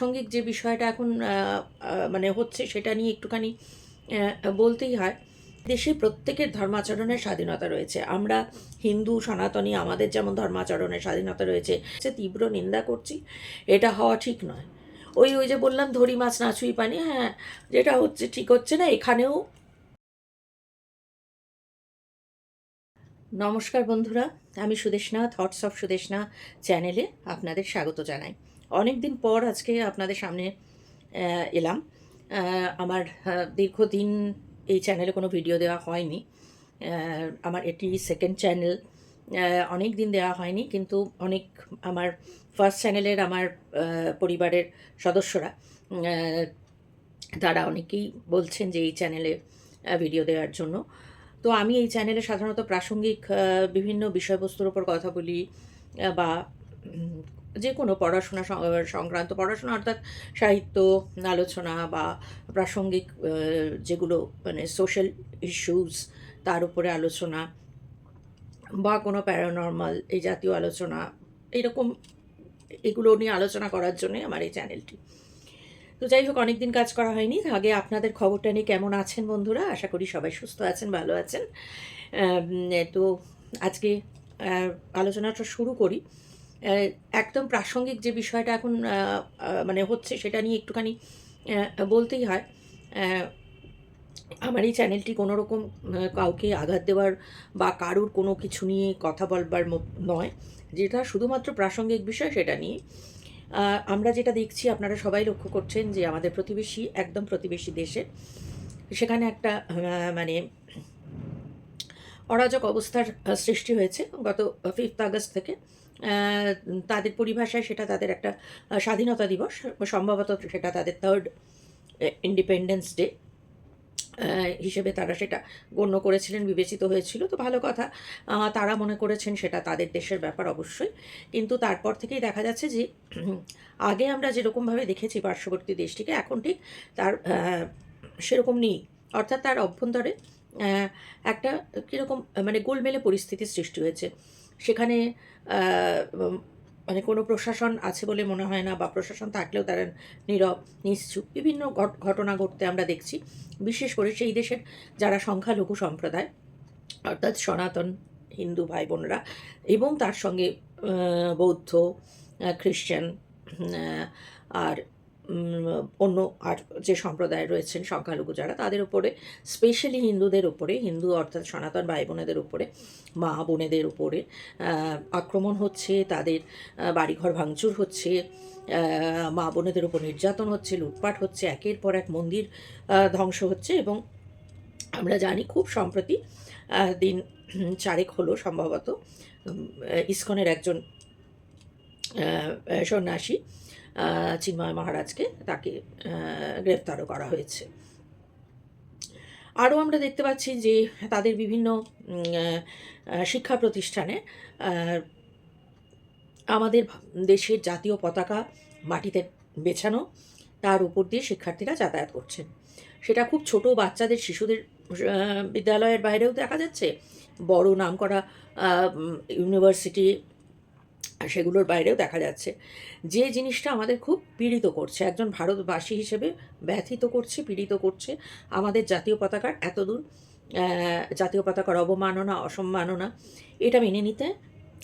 প্রাসঙ্গিক যে বিষয়টা এখন মানে হচ্ছে সেটা নিয়ে একটুখানি বলতেই হয়, দেশে প্রত্যেকের ধর্মাচরণের স্বাধীনতা রয়েছে। আমরা হিন্দু, সনাতনী, আমাদের যেমন ধর্মাচরণের স্বাধীনতা রয়েছে, সে তীব্র নিন্দা করছি, এটা হওয়া ঠিক নয়। ওই ওই যে বললাম, ধরি মাছ নাচুই পানি হ্যাঁ যেটা হচ্ছে ঠিক হচ্ছে না, এখানেও নমস্কার বন্ধুরা, আমি সুদেশনা থটস অফ সুদেশনা চ্যানেলে আপনাদের স্বাগত জানাই। অনেক দিন পর আজকে আপনাদের সামনে এলাম। আমার দীর্ঘদিন এই চ্যানেলে কোনো ভিডিও দেওয়া হয়নি। আমার এটি সেকেন্ড চ্যানেল অনেক দিন দেওয়া হয়নি, কিন্তু অনেক আমার ফার্স্ট চ্যানেলের আমার পরিবারের সদস্যরা তারা অনেকেই বলছেন যে এই চ্যানেলে ভিডিও দেওয়ার জন্য। তো আমি এই চ্যানেলে সাধারণত প্রাসঙ্গিক বিভিন্ন বিষয়বস্তুর উপর কথা বলি বা যে কোনো পড়াশোনা সংক্রান্ত পড়াশোনা, অর্থাৎ সাহিত্য, আলোচনা বা প্রাসঙ্গিক যেগুলো মানে সোশ্যাল ইস্যুস তার উপরে আলোচনা বা কোনো প্যারানর্মাল এই জাতীয় আলোচনা, এরকম এগুলো নিয়ে আলোচনা করার জন্যই আমার এই চ্যানেলটি তো যাই হোক, অনেকদিন কাজ করা হয়নি। আগে আপনাদের খবরটা নিয়ে কেমন আছেন বন্ধুরা? আশা করি সবাই সুস্থ আছেন, ভালো আছেন। তো আজকে আলোচনাটা শুরু করি। একদম প্রাসঙ্গিক যে বিষয়টা এখন মানে হচ্ছে সেটা নিয়ে একটুখানি বলতেই হয়। আমার এই চ্যানেলটি কোনো রকম কাউকে আঘাত দেওয়ার বা কারুর কোনো কিছু নিয়ে কথা বলবার নয়। যেটা শুধুমাত্র প্রাসঙ্গিক বিষয় সেটা নিয়ে। আমরা যেটা দেখছি, আপনারা সবাই লক্ষ্য করছেন যে আমাদের প্রতিবেশী, একদম প্রতিবেশী দেশে, সেখানে একটা মানে অরাজক অবস্থার সৃষ্টি হয়েছে গত ফিফথ আগস্ট থেকে। তাদের পরিভাষায় সেটা তাদের একটা স্বাধীনতা দিবস, সম্ভবত সেটা তাদের থার্ড ইন্ডিপেন্ডেন্স ডে হিসেবে তারা সেটা গণ্য করেছিলেন, বিবেচিত হয়েছিল। তো ভালো কথা তারা মনে করেছেন সেটা তাদের দেশের ব্যাপার অবশ্যই। কিন্তু তারপর থেকেই দেখা যাচ্ছে যে, আগে আমরা যেরকমভাবে দেখেছি পার্শ্ববর্তী দেশটিকে, এখন ঠিক তার সেরকম নেই। অর্থাৎ তার অভ্যন্তরে একটা কীরকম মানে গোলমেলে পরিস্থিতির সৃষ্টি হয়েছে। সেখানে মানে কোনো প্রশাসন আছে বলে মনে হয় না বা প্রশাসন থাকলেও তারা নীরব, নিশ্চুপ বিভিন্ন ঘট- ঘটনা ঘটতে আমরা দেখছি। বিশেষ করে সেই দেশের যারা সংখ্যালঘু সম্প্রদায়, অর্থাৎ সনাতন হিন্দু ভাই বোনরা এবং তার সঙ্গে বৌদ্ধ খ্রিশ্চান আর অন্য আর যে সম্প্রদায় রয়েছেন সংখ্যালঘু যারা, তাদের উপরে স্পেশালি হিন্দুদের উপরে, হিন্দু অর্থাৎ সনাতন ভাই বোনেদের উপরে মা বোনেদের উপরে আক্রমণ হচ্ছে, তাদের বাড়িঘর ভাঙচুর হচ্ছে মা বোনেদের উপর নির্যাতন হচ্ছে, লুটপাট হচ্ছে, একের পর এক মন্দির ধ্বংস হচ্ছে এবং আমরা জানি খুব সম্প্রতি দিন চারেক হলো সম্ভবত ইস্কনের একজন সন্ন্যাসী চিন্ময় মহারাজকে তাকে আহ, গ্রেপ্তারও করা হয়েছে। আরও আমরা দেখতে পাচ্ছি যে তাদের বিভিন্ন শিক্ষা প্রতিষ্ঠানে আমাদের দেশের জাতীয় পতাকা মাটিতে বেছানো তার উপর দিয়ে শিক্ষার্থীরা যাতায়াত করছেন। সেটা খুব ছোট বাচ্চাদের শিশুদের বিদ্যালয়ের বাইরেও দেখা যাচ্ছে। বড় নামকরা আহ, উম, ইউনিভার্সিটি সেগুলোর বাইরেও দেখা যাচ্ছে। যে জিনিসটা আমাদের খুব পীড়িত করছে, একজন ভারতবাসী হিসেবে ব্যথিত করছে, পীড়িত করছে আমাদের জাতীয় পতাকার এতদূর জাতীয় পতাকার অবমাননা, অসম্মাননা, এটা মেনে নিতে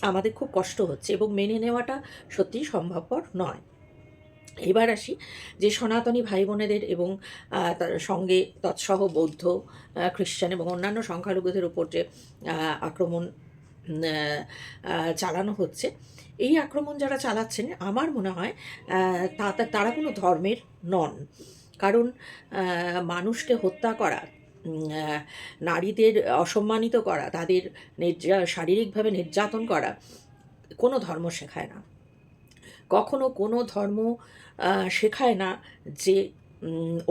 আমাদের খুব কষ্ট হচ্ছে এবং মেনে নেওয়াটা সত্যিই সম্ভবপর নয়। এবার আসি যে সনাতনী ভাই বোনেদের এবং তার সঙ্গে তৎসহ বৌদ্ধ খ্রিস্টান এবং অন্যান্য সংখ্যালঘুদের উপর যে আক্রমণ চালানো হচ্ছে। এই আক্রমণ যারা চালাচ্ছেন, আমার মনে হয় তা তারা কোনো ধর্মের নন। কারণ মানুষকে হত্যা করা নারীদের অসম্মানিত করা, তাদের নির্যা, শারীরিকভাবে নির্যাতন করা, কোনো ধর্ম শেখায় না। কখনো কোনো ধর্ম শেখায় না যে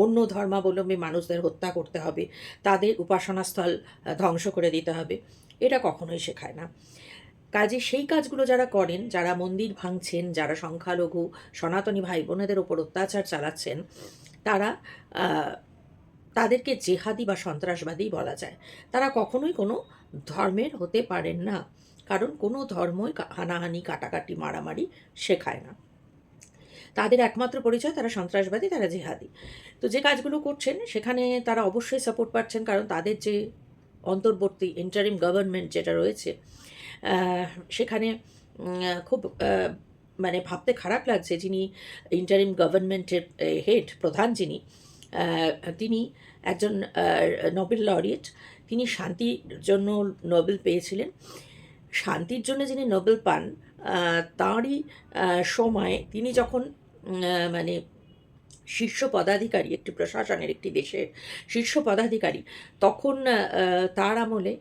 অন্য ধর্মাবলম্বী মানুষদের হত্যা করতে হবে, তাদের উপাসনাস্থল ধ্বংস করে দিতে হবে। এটা কখনোই শেখায় না। কাজে সেই কাজগুলো যারা করেন, যারা মন্দির ভাঙছেন, যারা সংখ্যালঘু, সনাতনী ভাই বোনেদের ওপর অত্যাচার চালাচ্ছেন, তারা তাদেরকে জেহাদি বা সন্ত্রাসবাদী বলা যায়। তারা কখনোই কোনো ধর্মের হতে পারেন না। কারণ কোনো ধর্মই হানাহানি, কাটাকাটি, মারামারি শেখায় না। তাদের একমাত্র পরিচয় তারা সন্ত্রাসবাদী, তারা জিহাদি। তো যে কাজগুলো করছেন, সেখানে তারা অবশ্যই সাপোর্ট পাচ্ছেন, কারণ তাদের যে অন্তর্বর্তী ইন্টারিম গভর্নমেন্ট যেটা রয়েছে সেখানে খুব মানে ভাবতে খারাপ লাগছে যিনি ইন্টারিম গভর্নমেন্টের হেড প্রধান যিনি তিনি একজন নোবেল লরিয়েট তিনি শান্তির জন্য নোবেল পেয়েছিলেন। শান্তির জন্য যিনি নোবেল পান তাঁরই সময় তিনি যখন মানে শীর্ষ পদাধিকারী, একটি প্রশাসনের একটি দেশের শীর্ষ পদাধিকারী, তখন তার আমলে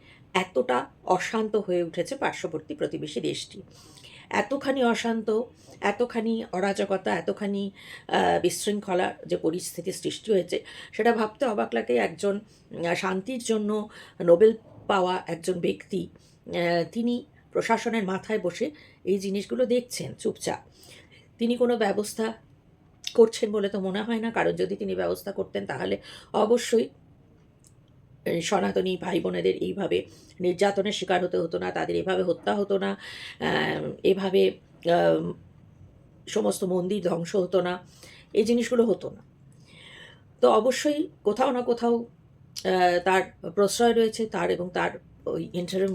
এতটা অশান্ত হয়ে উঠেছে পার্শ্ববর্তী প্রতিবেশী দেশটি। এতখানি অশান্ত, এতখানি অরাজকতা, এতখানি বিশৃঙ্খলা যে পরিস্থিতি সৃষ্টি হয়েছে, সেটা ভাবতে অবাক লাগে একজন শান্তির জন্য নোবেল পাওয়া একজন ব্যক্তি তিনি প্রশাসনের মাথায় বসে এই জিনিসগুলো দেখছেন চুপচাপ। তিনি কোনো ব্যবস্থা করছেন বলে তো মনে হয় না। কারণ যদি তিনি ব্যবস্থা করতেন, তাহলে অবশ্যই সনাতনী ভাই বোনেদের এইভাবে নির্যাতনের শিকার হতে হতো না, তাদের এভাবে হত্যা হতো না এভাবে সমস্ত মন্দির ধ্বংস হতো না, এই জিনিসগুলো হতো না। তো অবশ্যই কোথাও না কোথাও তার প্রশ্রয় রয়েছে, তার এবং তার ওই ইন্টারিম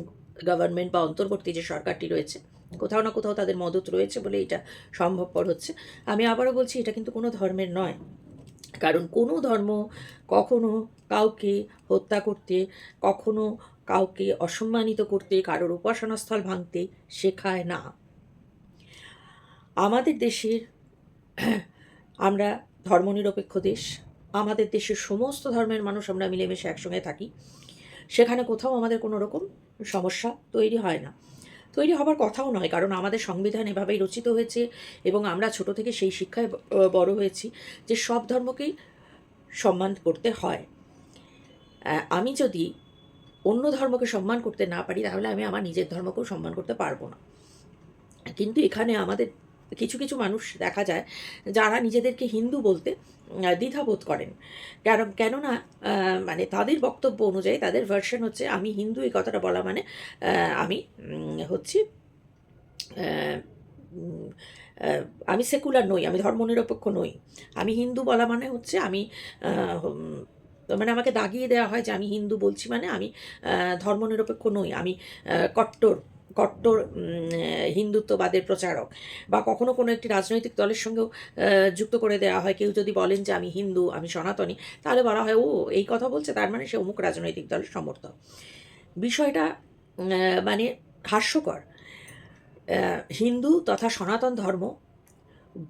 গভর্নমেন্ট বা অন্তর্বর্তী যে সরকারটি রয়েছে কোথাও না কোথাও তাদের মদত রয়েছে বলে এটা সম্ভবপর হচ্ছে। আমি আবারও বলছি, এটা কিন্তু কোনো ধর্মের নয়। কারণ কোনো ধর্ম কখনো কাউকে হত্যা করতে, কখনো কাউকে অসম্মানিত করতে, কারোর উপাসনাস্থল ভাঙতে শেখায় না। আমাদের দেশের, আমরা ধর্মনিরপেক্ষ দেশ, আমাদের দেশের সমস্ত ধর্মের মানুষ আমরা মিলেমিশে একসঙ্গে থাকি। সেখানে কোথাও আমাদের কোনো রকম সমস্যা তৈরি হয় না। তৈরি হবার কথাও নয়, কারণ আমাদের সংবিধান এভাবেই রচিত হয়েছে এবং আমরা ছোট থেকে সেই শিক্ষায় বড় হয়েছি যে সব ধর্মকেই সম্মান করতে হয়। আমি যদি অন্য ধর্মকে সম্মান করতে না পারি, তাহলে আমি আমার নিজের ধর্মকেও সম্মান করতে পারব না। কিন্তু এখানে আমাদের কিছু কিছু মানুষ দেখা যায় যারা নিজেদেরকে হিন্দু বলতে দ্বিধাবোধ করেন। কারণ কেননা মানে তাদের বক্তব্য অনুযায়ী তাদের ভার্সন হচ্ছে, আমি হিন্দু, এই কথাটা বলা মানে আমি হচ্ছি আমি সেকুলার নই, আমি ধর্মনিরপেক্ষ নই। আমি হিন্দু বলা মানে হচ্ছে, আমি মানে আমাকে দাগিয়ে দেওয়া হয় যে আমি হিন্দু বলছি মানে আমি ধর্মনিরপেক্ষ নই, আমি কট্টর কট্টর হিন্দুত্ববাদের প্রচারক বা কখনো কোনো একটি রাজনৈতিক দলের সঙ্গেও যুক্ত করে দেওয়া হয়। কেউ যদি বলেন যে, আমি হিন্দু, আমি সনাতনী তাহলে বলা হয়, ও, এই কথা বলছে, তার মানে সে অমুক রাজনৈতিক দলের সমর্থক। বিষয়টা মানে হাস্যকর। হিন্দু তথা সনাতন ধর্ম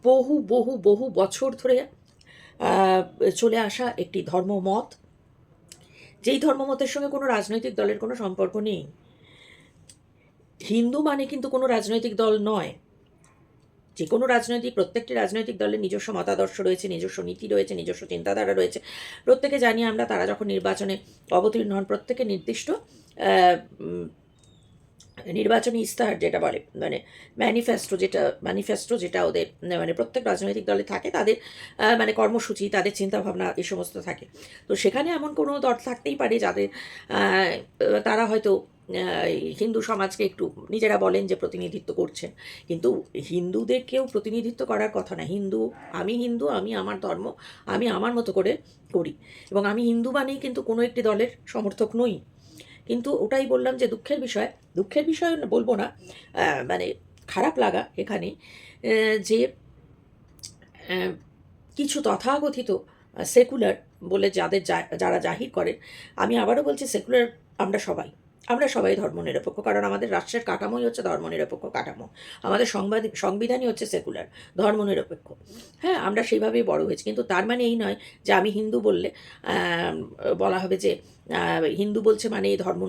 বহু বহু বহু বছর ধরে চলে আসা একটি ধর্মমত। যেই ধর্মমতের সঙ্গে কোনো রাজনৈতিক দলের কোনো সম্পর্ক নেই। হিন্দু মানে কিন্তু কোনো রাজনৈতিক দল নয়। যে কোনো রাজনৈতিক, প্রত্যেকটি রাজনৈতিক দলের নিজস্ব মতাদর্শ রয়েছে, নিজস্ব নীতি রয়েছে, নিজস্ব চিন্তাধারা রয়েছে। প্রত্যেকে জানি আমরা তারা যখন নির্বাচনে অবতীর্ণ হন প্রত্যেকে নির্দিষ্ট নির্বাচনী ইস্তাহার যেটা বলে মানে ম্যানিফেস্টো যেটা ম্যানিফেস্টো যেটা ওদের মানে প্রত্যেক রাজনৈতিক দলে থাকে, তাদের মানে কর্মসূচি, তাদের চিন্তাভাবনা, এই সমস্ত থাকে। তো সেখানে এমন কোনো দল থাকতেই পারে যাদের তারা হয়তো হিন্দু সমাজকে একটু নিজেরা বলেন যে প্রতিনিধিত্ব করছেন। কিন্তু হিন্দুদেরকেও প্রতিনিধিত্ব করার কথা না। হিন্দু, আমি হিন্দু, আমি আমার ধর্ম, আমি আমার মতো করে করি। এবং আমি হিন্দু মানেই কিন্তু কোনো একটি দলের সমর্থক নই। কিন্তু ওটাই বললাম যে দুঃখের বিষয়। দুঃখের বিষয় বলব না। মানে খারাপ লাগা এখানে যে কিছু তথাকথিত সেকুলার বলে যাদের যারা জাহির করেন। আমি আবারও বলছি সেকুলার আমরা সবাই। আমরা সবাই ধর্মনিরপেক্ষ, কারণ আমাদের রাষ্ট্রের কাঠামোই হচ্ছে ধর্মনিরপেক্ষ কাঠামো। আমাদের সংবাদ, সংবিধানই হচ্ছে সেকুলার, ধর্মনিরপেক্ষ। হ্যাঁ আমরা সেইভাবেই বড় হয়েছি। কিন্তু তার মানে এই নয় যে আমি হিন্দু বললে বলা হবে যে হিন্দু বলছে মানে এই ধর্ম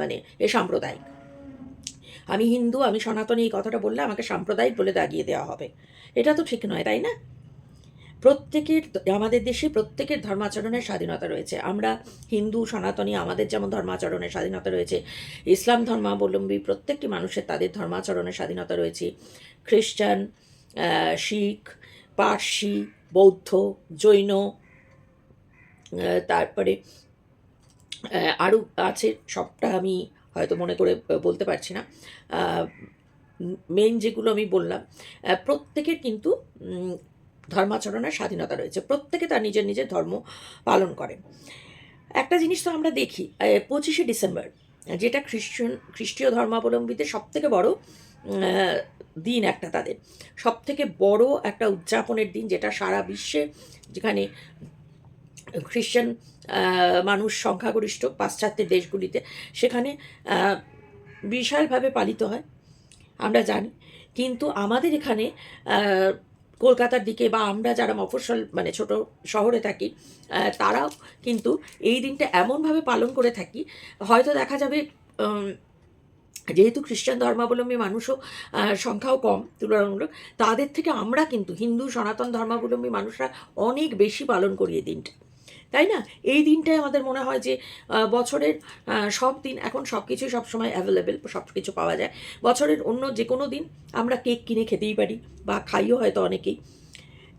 মানে এ সাম্প্রদায়িক। আমি হিন্দু, আমি সনাতনী এই কথাটা বললে আমাকে সাম্প্রদায়িক বলে দাগিয়ে দেওয়া হবে। এটা তো ঠিক নয়, তাই না? প্রত্যেকের আমাদের দেশে প্রত্যেকের ধর্মাচরণের স্বাধীনতা রয়েছে। আমরা হিন্দু, সনাতনী, আমাদের যেমন ধর্মাচরণের স্বাধীনতা রয়েছে, ইসলাম ধর্মাবলম্বী প্রত্যেকটি মানুষের তাদের ধর্মাচরণের স্বাধীনতা রয়েছে। খ্রিস্টান শিখ, পার্সি, বৌদ্ধ, জৈন তারপরে আরও আছে, সবটা আমি হয়তো মনে করে বলতে পারছি না। মেন যেগুলো আমি বললাম প্রত্যেকের কিন্তু ধর্মাচরণের স্বাধীনতা রয়েছে। প্রত্যেকে তার নিজের নিজের ধর্ম পালন করে। একটা জিনিস তো আমরা দেখি পঁচিশে ডিসেম্বর যেটা খ্রিস্টান খ্রিস্টীয় ধর্মাবলম্বীদের সব থেকে বড় দিন একটা তাদের। সব থেকে বড় একটা উদযাপনের দিন যেটা সারা বিশ্বে যেখানে আহ, মানুষ সংখ্যাগরিষ্ঠ পাশ্চাত্যের দেশগুলিতে সেখানে বিশালভাবে পালিত হয় আমরা জানি। কিন্তু আমাদের এখানে কলকাতার দিকে বা আমরা যারা মফস্বল মানে ছোট শহরে থাকি তারাও কিন্তু এই দিনটা এমনভাবে পালন করে থাকি। হয়তো দেখা যাবে যেহেতু খ্রিস্টান ধর্মাবলম্বী মানুষও সংখ্যাও কম তুলনামূলক, তাদের থেকে আমরা কিন্তু হিন্দু সনাতন ধর্মাবলম্বী মানুষরা অনেক বেশি পালন করি এই দিনটা। তাই না? এই দিনটায় আমাদের মনে হয় যে বছরের সব দিন, এখন সব কিছুই সবসময় অ্যাভেলেবেল সব কিছু পাওয়া যায়। বছরের অন্য যে কোনো দিন আমরা কেক কিনে খেতেই পারি বা খাইও হয়তো অনেকেই।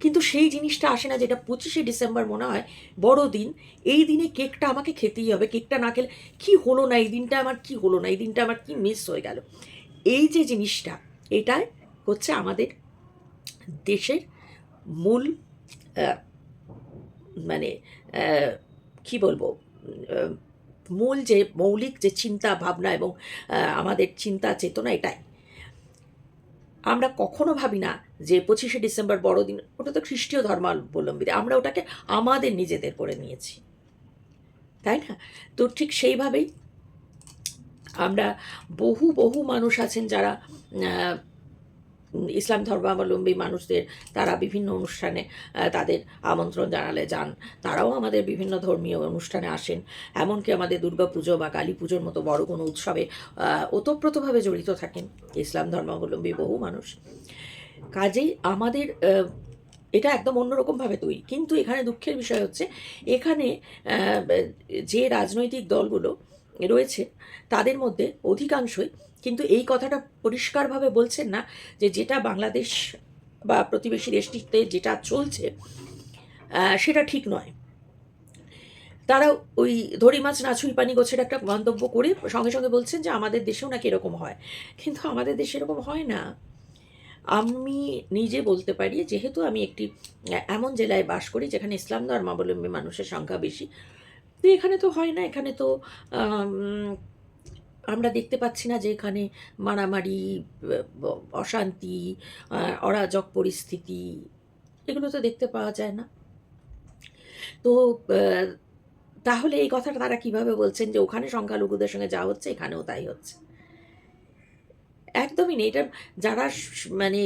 কিন্তু সেই জিনিসটা আসে না যেটা পঁচিশে ডিসেম্বর মনে হয় বড় দিন। এই দিনে কেকটা আমাকে খেতেই হবে। কেকটা না খেলে কি হলো না? এই দিনটা আমার কি হলো না? এই দিনটা আমার কি মিস হয়ে গেল? এই যে জিনিসটা, এটাই হচ্ছে আমাদের দেশের মূল মানে কি বলব মূল যে মৌলিক যে চিন্তা ভাবনা এবং আমাদের চিন্তা চেতনা এটাই। আমরা কখনো ভাবি না যে পঁচিশে ডিসেম্বর বড়দিন, ওটা তো খ্রিস্টীয় ধর্মাবলম্বীদের, আমরা ওটাকে আমাদের নিজেদের করে নিয়েছি। তাই না? তো ঠিক সেইভাবেই আমরা বহু বহু মানুষ আছেন যারা ইসলাম ধর্মাবলম্বী মানুষদের তারা বিভিন্ন অনুষ্ঠানে তাদের আমন্ত্রণ জানালে যান। তারাও আমাদের বিভিন্ন ধর্মীয় অনুষ্ঠানে আসেন। এমনকি আমাদের দুর্গা পুজো বা কালী পুজোর মতো বড় কোনো উৎসবে ওতপ্রোতভাবে জড়িত থাকেন ইসলাম ধর্মাবলম্বী বহু মানুষ। কাজেই আমাদের এটা একদম অন্যরকমভাবে তৈরি। কিন্তু এখানে দুঃখের বিষয় হচ্ছে, এখানে যে রাজনৈতিক দলগুলো রয়েছে, তাদের মধ্যে অধিকাংশই কিন্তু এই কথাটা পরিষ্কারভাবে বলছেন না যে যেটা বাংলাদেশ বা প্রতিবেশী দেশটিতে যেটা চলছে সেটা ঠিক নয়। তারা ওই ধরি মাছ নাছুই পানি, গোছের একটা মন্তব্য করে সঙ্গে সঙ্গে বলছেন যে আমাদের দেশেও নাকি এরকম হয়। কিন্তু আমাদের দেশে এরকম হয় না। আমি নিজে বলতে পারি, যেহেতু আমি একটি, এমন জেলায় বাস করি যেখানে ইসলাম ধর্মাবলম্বী মানুষের সংখ্যা বেশি তো এখানে তো হয় না, এখানে তো আমরা দেখতে পাচ্ছি না যে এখানে মারামারি অশান্তি অরাজক পরিস্থিতি, এগুলো তো দেখতে পাওয়া যায় না। তো তাহলে এই কথাটা তারা কীভাবে বলছেন যে ওখানে সংখ্যালঘুদের সঙ্গে যা হচ্ছে এখানেও তাই হচ্ছে? একদমই নেই, এটা যারা মানে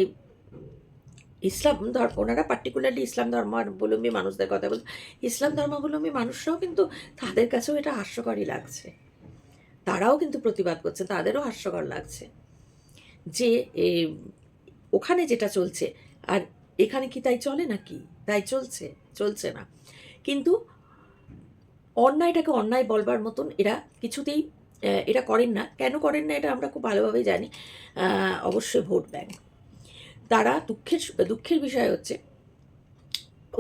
ইসলাম ধর্ম, ওনারা পার্টিকুলারলি ইসলাম ধর্মাবলম্বী মানুষদের কথা বল ইসলাম ধর্মাবলম্বী মানুষরাও কিন্তু তাদের কাছেও এটা হাস্যকরই লাগছে। তারাও কিন্তু প্রতিবাদ করছে, তাদেরও হাস্যকর লাগছে। যে ওখানে যেটা চলছে, আর এখানে কি তাই চলে নাকি? তাই চলছে চলছে না। কিন্তু অন্যায়টাকে অন্যায় বলবার মতন এরা কিছুতেই এটা করেন না। কেন করেন না এটা আমরা খুব ভালোভাবেই জানি। অবশ্যই ভোট ব্যাংক। তারা দুঃখের দুঃখের বিষয় হচ্ছে,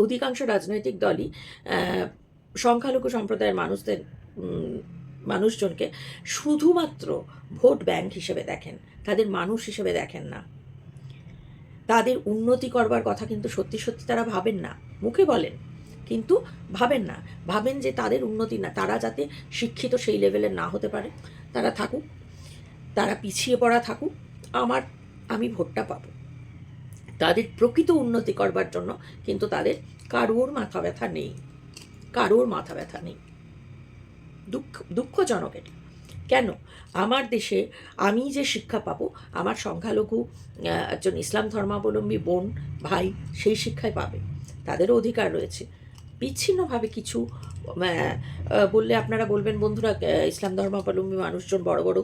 অধিকাংশ রাজনৈতিক দলই সংখ্যালঘু সম্প্রদায়ের মানুষদের মানুষজনকে শুধুমাত্র ভোট ব্যাংক হিসেবে দেখেন, তাদের মানুষ হিসেবে দেখেন না। তাদের উন্নতি করবার কথা কিন্তু সত্যি সত্যি তারা ভাবেন না, মুখে বলেন, কিন্তু ভাবেন না। ভাবেন যে তাদের উন্নতি না, তারা যাতে শিক্ষিত সেই লেভেলের না হতে পারে, তারা থাকুক, তারা পিছিয়ে পড়া থাকুক, আমার, আমি ভোটটা পাবো। তাদের প্রকৃত উন্নতি করবার জন্য কিন্তু তাদের কারোর মাথা ব্যথা নেই। কারোর মাথা ব্যথা নেই। দুঃখ, দুঃখজনক এটা। কেন? আমার দেশে আমি যে শিক্ষা পাবো, আমার সংখ্যালঘু একজন ইসলাম ধর্মাবলম্বী বোন, ভাই সেই শিক্ষায় পাবে। তাদেরও অধিকার রয়েছে। বিচ্ছিন্নভাবে কিছু বললে আপনারা বলবেন, বন্ধুরা ইসলাম ধর্মাবলম্বী মানুষজন বড় বড়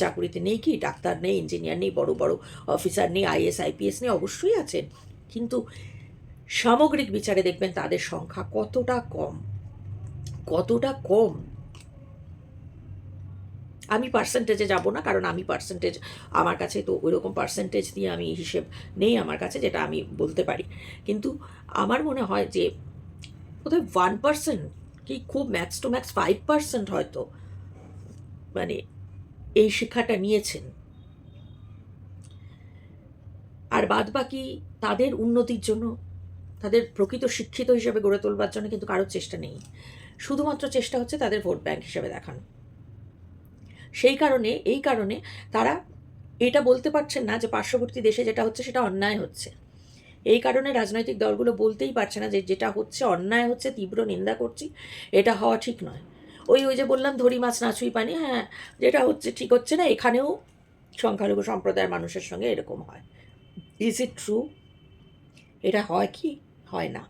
চাকুরিতে নেই কি? ডাক্তার নেই ইঞ্জিনিয়ার নেই, বড় বড় অফিসার নেই আইএস আইপিএস নেই, অবশ্যই আছেন কিন্তু সামগ্রিক বিচারে দেখবেন তাদের সংখ্যা কতটা কম? কতটা কম? আমি পার্সেন্টেজে যাব না, কারণ আমি পার্সেন্টেজ আমার কাছে তো ওই রকম পার্সেন্টেজ দিয়ে আমি হিসেব নেই আমার কাছে, যেটা আমি বলতে পারি। কিন্তু আমার মনে হয় যে, বোধহয় ওয়ান পার্সেন্ট কি খুব max to max five percent হয়তো। মানে এই শিক্ষাটা নিয়েছেন। আর বাদ বাকি তাদের উন্নতির জন্য, তাদের প্রকৃত শিক্ষিত হিসেবে গড়ে তোলবার জন্য কিন্তু কারোর চেষ্টা নেই। শুধুমাত্র চেষ্টা হচ্ছে তাদের ভোট ব্যাংক হিসেবে দেখানো। সেই কারণে, এই কারণে তারা এটা বলতে পারছেন না যে পার্শ্ববর্তী দেশে যেটা হচ্ছে সেটা অন্যায় হচ্ছে। এই কারণে রাজনৈতিক দলগুলো বলতেই পারছে না যে যেটা হচ্ছে, অন্যায় হচ্ছে, তীব্র নিন্দা করছি, এটা হওয়া ঠিক নয়। ওই ওই যে বললাম, ধরি মাছ নাচুই পানি হ্যাঁ যেটা হচ্ছে ঠিক হচ্ছে না, এখানেও সংখ্যালঘু সম্প্রদায়ের মানুষের সঙ্গে এরকম হয়। ইজ ইট ট্রু এটা হয় কি? হয় না।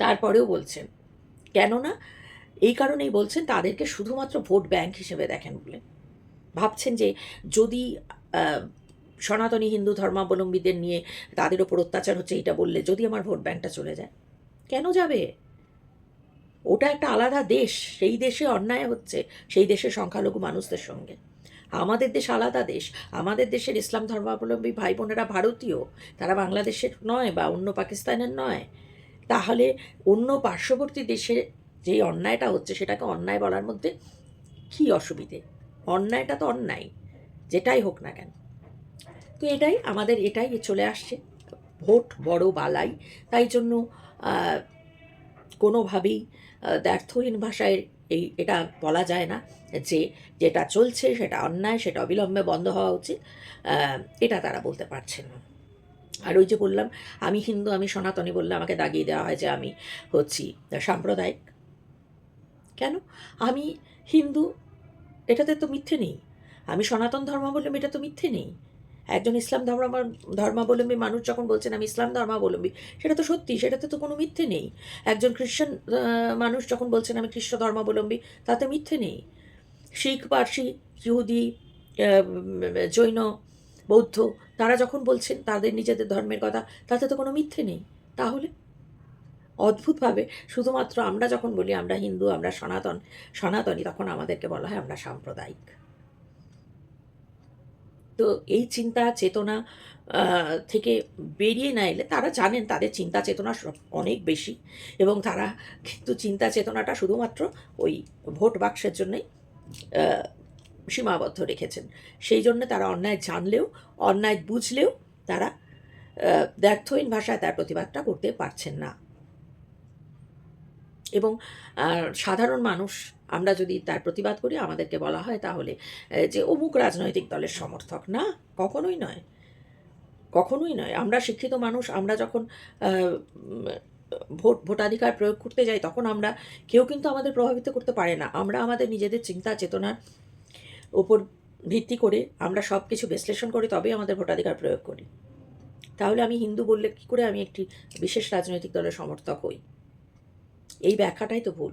তারপরেও বলছেন, কেননা এই কারণেই বলছেন তাদেরকে শুধুমাত্র ভোট ব্যাংক হিসেবে দেখেন বলে। ভাবছেন যে যদি সনাতনী হিন্দু ধর্মাবলম্বীদের নিয়ে তাদের ওপর অত্যাচার হচ্ছে এটা বললে যদি আমার ভোট ব্যাংকটা চলে যায়, কেন যাবে? ওটা একটা আলাদা দেশ, সেই দেশে অন্যায় হচ্ছে, সেই দেশের সংখ্যালঘু মানুষদের সঙ্গে। আমাদের দেশ আলাদা দেশ, আমাদের দেশের ইসলাম ধর্মাবলম্বী ভাই বোনেরা ভারতীয়, তারা বাংলাদেশের নয় বা অন্য পাকিস্তানের নয়। তাহলে অন্য পার্শ্ববর্তী দেশে যেই অন্যায়টা হচ্ছে, সেটাকে অন্যায় বলার মধ্যে কী অসুবিধে? অন্যায়টা তো অন্যায়, যেটাই হোক না কেন। তো এটাই আমাদের এটাই চলে আসছে। ভোট বড় বালাই তাই জন্য কোনোভাবেই আহ, দ্ব্যর্থহীন ভাষায় এই এটা বলা যায় না যে যেটা চলছে সেটা অন্যায় সেটা অবিলম্বে বন্ধ হওয়া উচিত এটা তারা বলতে পারছেন না। আর ওই যে বললাম আমি হিন্দু আমি সনাতনী বললে আমাকে দাগিয়ে দেওয়া হয় যে আমি হচ্ছি সাম্প্রদায়িক। কেন? আমি হিন্দু এটাতে তো মিথ্যে নেই। আমি সনাতন ধর্মাবলম্বী এটা তো মিথ্যে নেই। একজন ইসলাম ধর্ম ধর্মাবলম্বী মানুষ যখন বলছেন, আমি ইসলাম ধর্মাবলম্বী সেটা তো সত্যি সেটাতে তো কোনো মিথ্যে নেই। একজন খ্রিশ্চান মানুষ যখন বলছেন, আমি খ্রিস্ট ধর্মাবলম্বী তাতে মিথ্যে নেই। শিখ, পার্সি, ইহুদি জৈন, বৌদ্ধ, তারা যখন বলছেন তাদের নিজেদের ধর্মের কথা, তাতে তো কোনো মিথ্যে নেই। তাহলে? অদ্ভুতভাবে শুধুমাত্র আমরা যখন বলি, আমরা হিন্দু, আমরা সনাতন, সনাতনী, তখন আমাদেরকে বলা হয় আমরা সাম্প্রদায়িক। তো এই চিন্তা চেতনা থেকে বেরিয়ে না এলে তারা জানেন তাদের চিন্তা চেতনা অনেক বেশি এবং তারা কিন্তু চিন্তা চেতনাটা শুধুমাত্র ওই ভোট বাক্সের জন্যই সীমাবদ্ধ রেখেছেন। সেই জন্য তারা অন্যায় জানলেও, অন্যায় বুঝলেও তারা ব্যর্থহীন ভাষায় তার প্রতিবাদটা করতে পারছেন না। এবং সাধারণ মানুষ, আমরা যদি তার প্রতিবাদ করি, আমাদেরকে বলা হয় তাহলে যে অমুক রাজনৈতিক দলের সমর্থক, না, কখনোই নয়। কখনোই নয়। আমরা শিক্ষিত মানুষ, আমরা যখন ভোট, ভোটাধিকার প্রয়োগ করতে যাই, তখন আমরা কেউ কিন্তু আমাদের প্রভাবিত করতে পারে না। আমরা আমাদের নিজেদের চিন্তা চেতনার উপর ভিত্তি করে আমরা সব কিছু বিশ্লেষণ করে, তবেই আমাদের ভোটাধিকার প্রয়োগ করি। তাহলে আমি হিন্দু বললে কী করে আমি একটি বিশেষ রাজনৈতিক দলের সমর্থক হই? এই ব্যাখ্যাটাই তো ভুল,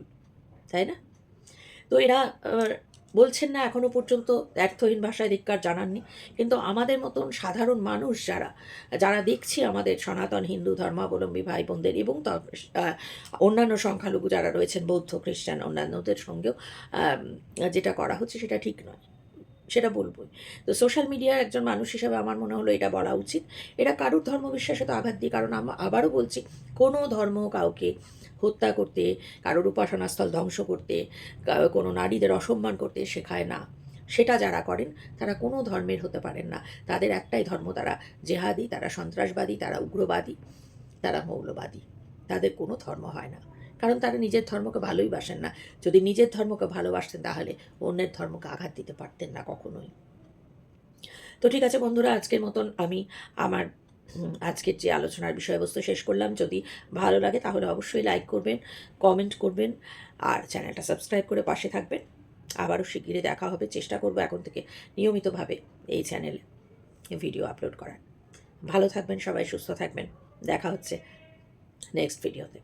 তাই না? তো এরা বলছেন না এখনও পর্যন্ত ব্যর্থহীন ভাষায় ধিক্কার জানাননি, কিন্তু আমাদের মতন সাধারণ মানুষ যারা যারা দেখছি আমাদের সনাতন হিন্দু ধর্মাবলম্বী ভাই বোনদের এবং অন্যান্য সংখ্যালঘু যারা রয়েছেন, বৌদ্ধ, খ্রিস্টান অন্যান্যদের সঙ্গেও যেটা করা হচ্ছে সেটা ঠিক নয়। সেটা বলবোই। তো সোশ্যাল মিডিয়ার একজন মানুষ হিসাবে আমার মনে হলো এটা বলা উচিত। এটা কারুর ধর্মবিশ্বাসে তো আঘাত দিয়ে কারণ আবারও বলছি, কোনো ধর্ম কাউকে হত্যা করতে, কারোর উপাসনাস্থল ধ্বংস করতে কোনো নারীদের অসম্মান করতে শেখায় না। সেটা যারা করেন, তারা কোনো ধর্মের হতে পারেন না। তাদের একটাই ধর্ম, তারা জেহাদি, তারা সন্ত্রাসবাদী, তারা উগ্রবাদী, তারা মৌলবাদী। তাদের কোনো ধর্ম হয় না। কারণ তারা নিজের ধর্মকে ভালোই বাসেন না। যদি নিজের ধর্মকে ভালোবাসতেন তাহলে অন্যের ধর্মকে আঘাত দিতে পারতেন না কখনোই। তো ঠিক আছে বন্ধুরা, আজকের মতন আমি আমার আজকের যে আলোচনার বিষয়বস্তু শেষ করলাম। যদি ভালো লাগে তাহলে অবশ্যই লাইক করবেন কমেন্ট করবেন আর চ্যানেলটা সাবস্ক্রাইব করে পাশে থাকবেন। আবারও শিগগিরই দেখা হবে, চেষ্টা করব এখন থেকে নিয়মিতভাবে এই চ্যানেলে ভিডিও আপলোড করার। ভালো থাকবেন সবাই, সুস্থ থাকবেন। দেখা হচ্ছে নেক্সট ভিডিওতে